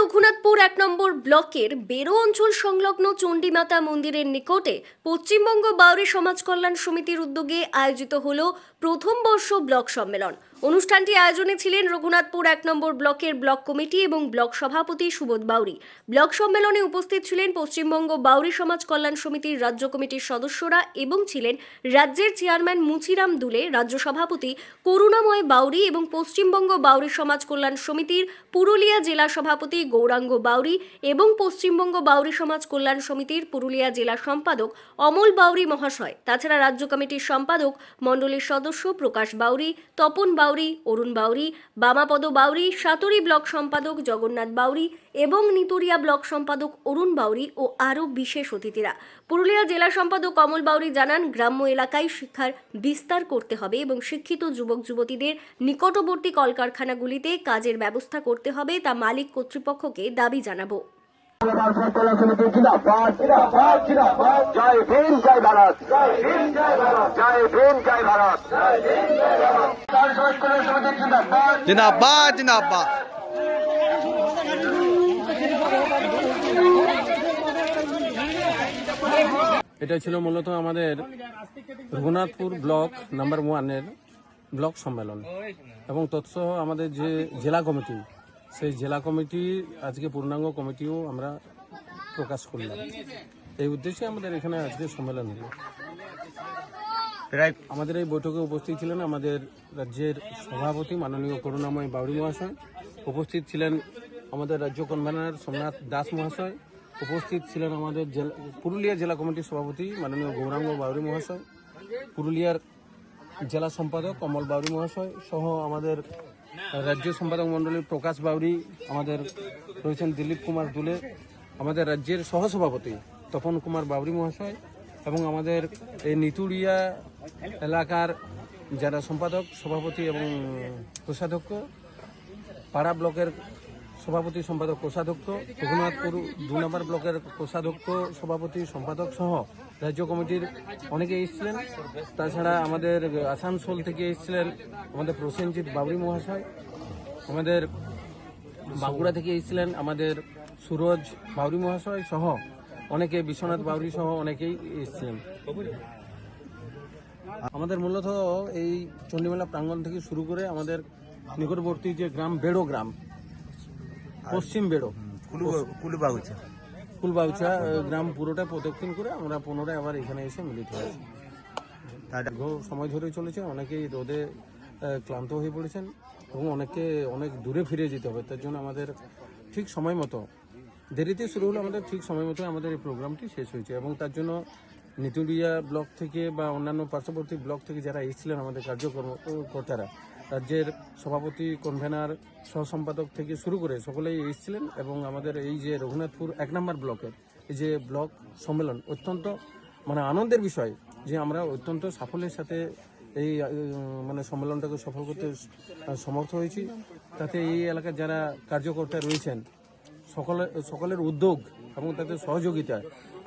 রঘুনাথপুর এক নম্বর ব্লকের বেরো অঞ্চল সংলগ্ন চণ্ডীমাতা মন্দিরের নিকটে পশ্চিমবঙ্গ বাউরি সমাজ কল্যাণ সমিতির উদ্যোগে আয়োজিত হল প্রথম বর্ষ ব্লক সম্মেলন। অনুষ্ঠানটি আয়োজনে ছিলেন রঘুনাথপুর এক নম্বর ব্লকের ব্লক কমিটি এবং ব্লক সভাপতি সুবোধ বাউরি। ব্লক সম্মেলনে উপস্থিত ছিলেন পশ্চিমবঙ্গ বাউরি সমাজ কল্যাণ সমিতির রাজ্য কমিটির সদস্যরা এবং ছিলেন রাজ্যের চেয়ারম্যান মুচিরাম দুলে, রাজ্য সভাপতি করুণাময় বাউরি এবং পশ্চিমবঙ্গ বাউরি সমাজ কল্যাণ সমিতির পুরুলিয়া জেলা সভাপতি গৌরাঙ্গ বাউরি এবং পশ্চিমবঙ্গ বাউরি সমাজ কল্যাণ সমিতির পুরুলিয়া জেলা সম্পাদক অমল বাউরি মহাশয়। তাছাড়া রাজ্য কমিটির সম্পাদক, মণ্ডলীর সদস্য প্রকাশ বাউরি, তপন বাউরি অরুণ বাউরি, বামাপদ বাউরি, সাতুরি ব্লক সম্পাদক জগন্নাথ বাউরি এবং নিতুরিয়া ব্লক সম্পাদক অরুণ বাউরি ও আরও বিশেষ অতিথিরা। পুরুলিয়া জেলা সম্পাদক কমল বাউরি জানান, গ্রাম্য এলাকায় শিক্ষার বিস্তার করতে হবে এবং শিক্ষিত যুবক যুবতীদের নিকটবর্তী কলকারখানাগুলিতে কাজের ব্যবস্থা করতে হবে তা মালিক কর্তৃপক্ষকে দাবি জানাব। জয় ভীম, জয় ভারত। জয় ভীম, জয় ভারত। জিন্দাবাদ এটা ছিল মূলত আমাদের রঘুনাথপুর ব্লক নাম্বার ওয়ানের ব্লক সম্মেলন। এবং তৎসহ আমাদের যে জেলা কমিটি, সেই জেলা কমিটি, আজকে পূর্ণাঙ্গ কমিটিও আমরা প্রকাশ করলাম। এই উদ্দেশ্যে আমাদের এখানে আজকে সম্মেলন হলো। আমাদের এই বৈঠকে উপস্থিত ছিলেন আমাদের রাজ্যের সভাপতি মাননীয় করুণাময় বাউরি মহাশয়। উপস্থিত ছিলেন আমাদের রাজ্য কনভেনার সোমনাথ দাস মহাশয়। উপস্থিত ছিলেন আমাদের জেলা, পুরুলিয়া জেলা কমিটির সভাপতি মাননীয় গৌরাঙ্গ বাউরি মহাশয়। পুরুলিয়ার জেলা সম্পাদক কমল বাউরি মহাশয় সহ আমাদের রাজ্য সম্পাদক মণ্ডলীর প্রকাশ বাউরি, আমাদের রয়েছেন দিলীপ কুমার দুলে, আমাদের রাজ্যের সহসভাপতি তপন কুমার বাউরি মহাশয় এবং আমাদের এই নিতুড়িয়া এলাকার যারা সম্পাদক, সভাপতি এবং কোষাধ্যক্ষ, পাড়া ব্লকের সভাপতি, সম্পাদক, কোষাধ্যক্ষ রঘুনাথপুর দু নম্বর ব্লকের কোষাধ্যক্ষ, সভাপতি, সম্পাদক সহ রাজ্য কমিটির অনেকে এসেছিলেন। তাছাড়া আমাদের আসানসোল থেকে এসেছিলেন আমাদের প্রসেনজিৎ বাবরি মহাশয়, আমাদের বাঁকুড়া থেকে এসেছিলেন আমাদের সুরজ বাউরি মহাশয় সহ অনেকে বিশ্বনাথ বাউরি সহ অনেকেই এসেছিলেন আমাদের মূলত এই চণ্ডীমেলা প্রাঙ্গণ থেকে শুরু করে আমাদের নিকটবর্তী যে গ্রাম বেড়ো গ্রাম পশ্চিম বেড়ো কুলবাগুচা। ফুলবাউচা আহ, গ্রাম পুরোটা প্রদক্ষিণ করে আমরা পুনরায় আবার এখানে এসে মিলিত হয়েছি। দীর্ঘ সময় ধরে চলেছে অনেকেই রোদে ক্লান্ত হয়ে পড়েছেন এবং অনেকে অনেক দূরে ফিরে যেতে হবে তার জন্য আমাদের ঠিক সময় মতো দেরিতে শুরু হলো, আমাদের ঠিক সময় মতো আমাদের এই প্রোগ্রামটি শেষ হয়েছে এবং তার জন্য নিতুরিয়া ব্লক থেকে বা অন্যান্য পার্শ্ববর্তী ব্লক থেকে যারা এসেছিলেন আমাদের কার্যকর্তারা রাজ্যের সভাপতি কনভেনার সহ সম্পাদক থেকে শুরু করে সকলেই এসেছিলেন এবং আমাদের এই যে রঘুনাথপুর এক নম্বর ব্লকের এই যে ব্লক সম্মেলন অত্যন্ত মানে আনন্দের বিষয় যে আমরা অত্যন্ত সাফল্যের সাথে এই মানে সম্মেলনটাকে সফল করতে সমর্থ হয়েছি। তাতে এই এলাকার যারা কার্যকর্তা রয়েছেন সকলে, সকলের উদ্যোগ এবং তাদের সহযোগিতা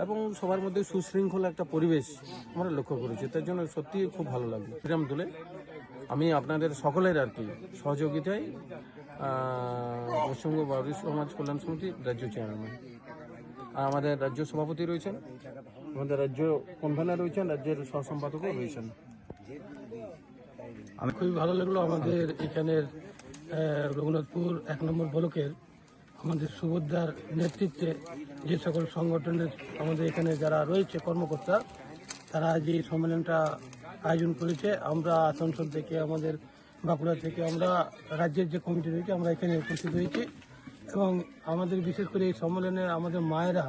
এবং সবার মধ্যে সুশৃঙ্খল একটা পরিবেশ আমরা লক্ষ্য করেছি। তার জন্য সত্যি খুব ভালো লাগল। বিরাম তুলে আমি আপনাদের সকলের আর কি সহযোগিতায় পশ্চিমবঙ্গ বাউরি সমাজ কল্যাণ সমিতি রাজ্য চেয়ারম্যান আর আমাদের রাজ্য সভাপতি রয়েছেন, আমাদের রাজ্য কনভেনার রয়েছেন, রাজ্যের সহ সম্পাদকও রয়েছেন। আমি খুবই ভালো লাগল আমাদের এখানের রঘুনাথপুর এক নম্বর ব্লকের আমাদের সুভদ্রার নেতৃত্বে যে সকল সংগঠনের আমাদের এখানে যারা রয়েছে কর্মকর্তা, তারা এই সম্মেলনটা আয়োজন করেছে, আমরা আসানসোল থেকে, আমাদের বাঁকুড়া থেকে, আমরা রাজ্যের যে কমিটি রয়েছে, আমরা এখানে উপস্থিত হয়েছি। এবং আমাদের বিশেষ করে এই সম্মেলনে আমাদের মায়েরা,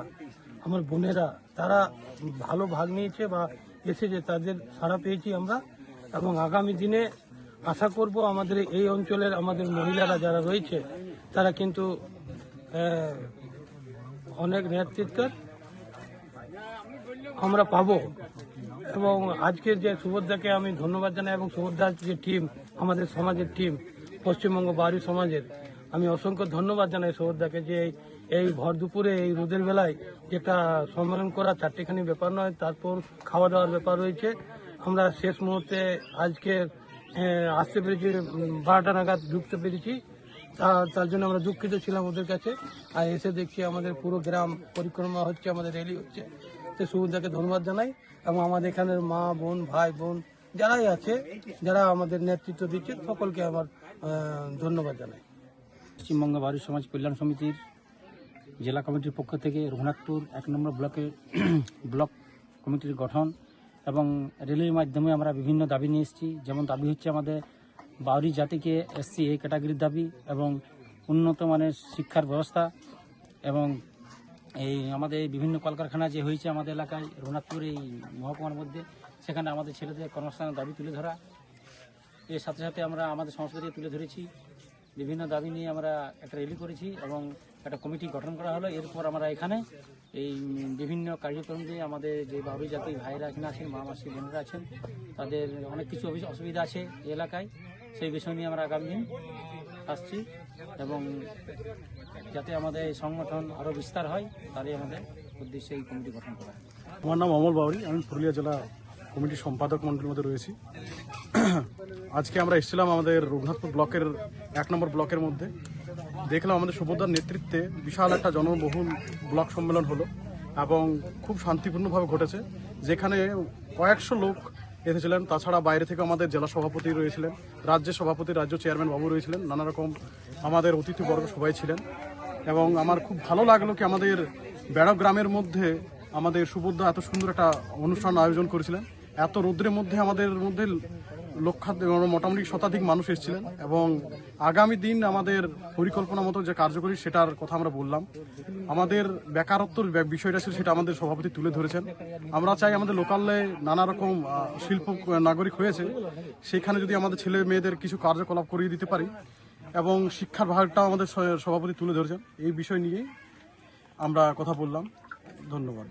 আমার বোনেরা, তারা ভালো ভাগ নিয়েছে বা এসেছে, তাদের সাড়া পেয়েছি আমরা। এবং আগামী দিনে আশা করব আমাদের এই অঞ্চলের আমাদের মহিলারা যারা রয়েছে, তারা কিন্তু অনেক নেতৃত্বের আমরা পাবো। এবং আজকে যে সুভদ্রাকে আমি ধন্যবাদ জানাই এবং সুভদ্রার যে টিম আমাদের সমাজের টিম পশ্চিমবঙ্গ বাড়ি সমাজের, আমি অসংখ্য ধন্যবাদ জানাই সুভদ্রাকে যে এই- ভর দুপুরে, এই রোদের বেলায় যে একটা সম্মেলন করা চারটেখানি ব্যাপার নয়, তারপর খাওয়া দাওয়ার ব্যাপার রয়েছে। আমরা শেষ মুহূর্তে আজকে আসতে পেরেছি বারোটা নাগাদ ঢুকতে পেরেছি। তার জন্য আমরা দুঃখিত ছিলাম ওদের কাছে। আর এসে দেখছি আমাদের পুরো গ্রাম পরিক্রমা হচ্ছে, আমাদের র্যালি হচ্ছে। তো সুবিধাকে ধন্যবাদ জানাই এবং আমাদের এখানের মা বোন, ভাই বোন যারাই আছে, যারা আমাদের নেতৃত্ব দিচ্ছে সকলকে আমার ধন্যবাদ জানাই। পশ্চিমবঙ্গ বাড়ি সমাজ কল্যাণ সমিতির জেলা কমিটির পক্ষ থেকে রঘুনাথপুর এক নম্বর ব্লকে ব্লক কমিটির গঠন এবং রেলের মাধ্যমে আমরা বিভিন্ন দাবি নিয়ে এসেছি। যেমন দাবি হচ্ছে আমাদের বাউরি জাতিকে এসসি এ ক্যাটাগরির দাবি এবং উন্নত মানের শিক্ষার ব্যবস্থা এবং এই আমাদের এই বিভিন্ন কলকারখানা যে হয়েছে আমাদের এলাকায়, রঘুনাথপুর, এই মহকুমার মধ্যে, সেখানে আমাদের ছেলেদের কর্মস্থানের দাবি তুলে ধরা। এর সাথে সাথে আমরা আমাদের সংস্কৃতি তুলে ধরেছি। বিভিন্ন দাবি নিয়ে আমরা একটা র্যালি করেছি এবং একটা কমিটি গঠন করা হলো। এরপর আমরা এখানে এই বিভিন্ন কার্যক্রম দিয়ে আমাদের যে বাবুই জাতি ভাইরা আছেন মা, মাসি, বোনেরা আছেন, তাদের অনেক কিছু অসুবিধা আছে এলাকায়। সেই বিষয় নিয়ে আমরা আগামী দিন আসছি এবং যাতে আমাদের এই সংগঠন আরও বিস্তার হয়, তারই আমাদের উদ্দেশ্যে এই কমিটি গঠন করা আমার নাম অমল বাউরি, আমি পুরুলিয়া জেলা কমিটির সম্পাদক মন্ডলীর মধ্যে রয়েছি। আজকে আমরা এসেছিলাম আমাদের রঘুনাথপুর ব্লকের এক নম্বর ব্লকের মধ্যে। দেখলাম আমাদের সুভদ্রার নেতৃত্বে বিশাল একটা জনবহুল ব্লক সম্মেলন হলো এবং খুব শান্তিপূর্ণভাবে ঘটেছে, যেখানে কয়েকশো লোক এসেছিলেন। তাছাড়া বাইরে থেকে আমাদের জেলা সভাপতি রয়েছিলেন, রাজ্যের সভাপতি, রাজ্য চেয়ারম্যান বাবু রয়েছিলেন নানা রকম আমাদের অতিথিবর্গ সবাই ছিলেন। এবং আমার খুব ভালো লাগল কি আমাদের বেড়া গ্রামের মধ্যে আমাদের সুভদ্রা এত সুন্দর একটা অনুষ্ঠান আয়োজন করেছিলেন। এত রৌদ্রের মধ্যে আমাদের মধ্যে লক্ষাধিক মোটামুটি শতাধিক মানুষ এসেছিলেন এবং আগামী দিন আমাদের পরিকল্পনা মতো যে কার্যকরী সেটার কথা আমরা বললাম। আমাদের বেকারত্বর বিষয়টা ছিল সেটা আমাদের সভাপতি তুলে ধরেছেন। আমরা চাই আমাদের লোকালে নানা রকম শিল্প নাগরিক হয়েছে। সেখানে যদি আমাদের ছেলে মেয়েদের কিছু কার্যকলাপ করিয়ে দিতে পারি এবং শিক্ষার ভাগটাও আমাদের সভাপতি তুলে ধরেছেন, এই বিষয় নিয়েই আমরা কথা বললাম। ধন্যবাদ।